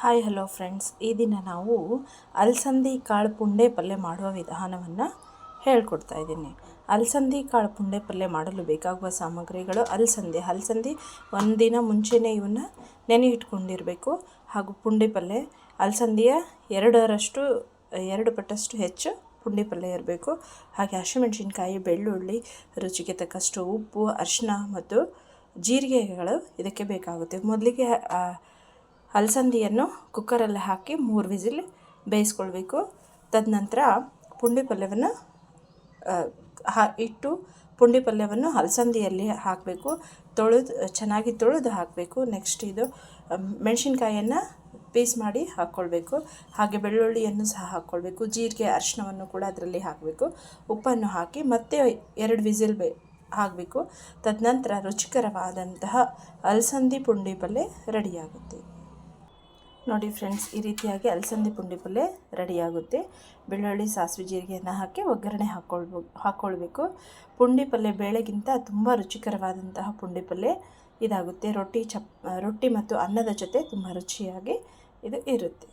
Hi hello friends ಈ ದಿನ ನಾವು ಅಲಸಂದಿ ಕಾಳು ಪುಂಡೆ ಪಲ್ಯ ಮಾಡುವ ವಿಧಾನವನ್ನು ಹೇಳ್ಕೊಡ್ತಾ ಇದ್ದೀನಿ. ಅಲಸಂದಿ ಕಾಳು ಪುಂಡೆ ಪಲ್ಯ ಮಾಡಲು ಬೇಕಾಗುವ ಸಾಮಗ್ರಿಗಳು ಅಲಸಂದಿ. ಅಲಸಂದಿ ಒಂದಿನ ಮುಂಚೆನೇ ಇವನ್ನ ನೆನೆ ಇಟ್ಕೊಂಡಿರಬೇಕು ಹಾಗೂ ಪುಂಡೆ ಪಲ್ಯ ಅಲಸಂದಿಯ ಎರಡರಷ್ಟು, ಎರಡು ಪಟ್ಟಷ್ಟು ಹೆಚ್ಚು ಪುಂಡಿ ಪಲ್ಯ ಇರಬೇಕು. ಹಾಗೆ ಹಸಿಮೆಣಸಿನ್ಕಾಯಿ, ಬೆಳ್ಳುಳ್ಳಿ, ರುಚಿಗೆ ತಕ್ಕಷ್ಟು ಉಪ್ಪು ಅರಿಶಿನ ಮತ್ತು ಜೀರಿಗೆಗಳು ಇದಕ್ಕೆ ಬೇಕಾಗುತ್ತೆ. ಮೊದಲಿಗೆ ಅಲಸಂದಿಯನ್ನು ಕುಕ್ಕರಲ್ಲಿ ಹಾಕಿ ಮೂರು ವಿಸಿಲ್ ಬೇಯಿಸ್ಕೊಳ್ಬೇಕು. ತದನಂತರ ಪುಂಡಿ ಪಲ್ಯವನ್ನು ಹಾ, ಇಟ್ಟು ಪುಂಡಿ ಪಲ್ಯವನ್ನು ಅಲಸಂದಿಯಲ್ಲಿ ಹಾಕಬೇಕು. ತೊಳೆದು, ಚೆನ್ನಾಗಿ ತೊಳೆದು ಹಾಕಬೇಕು. ನೆಕ್ಸ್ಟ್ ಇದು ಮೆಣಸಿನ್ಕಾಯನ್ನು ಪೀಸ್ ಮಾಡಿ ಹಾಕ್ಕೊಳ್ಬೇಕು. ಹಾಗೆ ಬೆಳ್ಳುಳ್ಳಿಯನ್ನು ಸಹ ಹಾಕ್ಕೊಳ್ಬೇಕು. ಜೀರಿಗೆ ಅರಿಶಿನವನ್ನು ಕೂಡ ಅದರಲ್ಲಿ ಹಾಕಬೇಕು. ಉಪ್ಪನ್ನು ಹಾಕಿ ಮತ್ತೆ ಎರಡು ವಿಸಿಲ್ ಬೇ, ಹಾಕಬೇಕು. ತದನಂತರ ರುಚಿಕರವಾದಂತಹ ಅಲಸಂದಿ ಪುಂಡಿ ಪಲ್ಯ ರೆಡಿಯಾಗುತ್ತೆ ನೋಡಿ ಫ್ರೆಂಡ್ಸ್, ಈ ರೀತಿಯಾಗಿ ಅಲಸಂದಿ ಪುಂಡಿ ಪಲ್ಯ ರೆಡಿಯಾಗುತ್ತೆ. ಬೆಳ್ಳುಳ್ಳಿ, ಸಾಸಿವೆ, ಜೀರಿಗೆಯನ್ನು ಹಾಕಿ ಒಗ್ಗರಣೆ ಹಾಕ್ಕೊಳ್ಬೋ ಹಾಕ್ಕೊಳ್ಬೇಕು ಪುಂಡಿ ಪಲ್ಯ ಬೇಳೆಗಿಂತ ತುಂಬ ರುಚಿಕರವಾದಂತಹ ಪುಂಡಿ ಪಲ್ಯ ಇದಾಗುತ್ತೆ. ರೊಟ್ಟಿ, ಚಪ್, ರೊಟ್ಟಿ ಮತ್ತು ಅನ್ನದ ಜೊತೆ ತುಂಬ ರುಚಿಯಾಗಿ ಇದು ಇರುತ್ತೆ.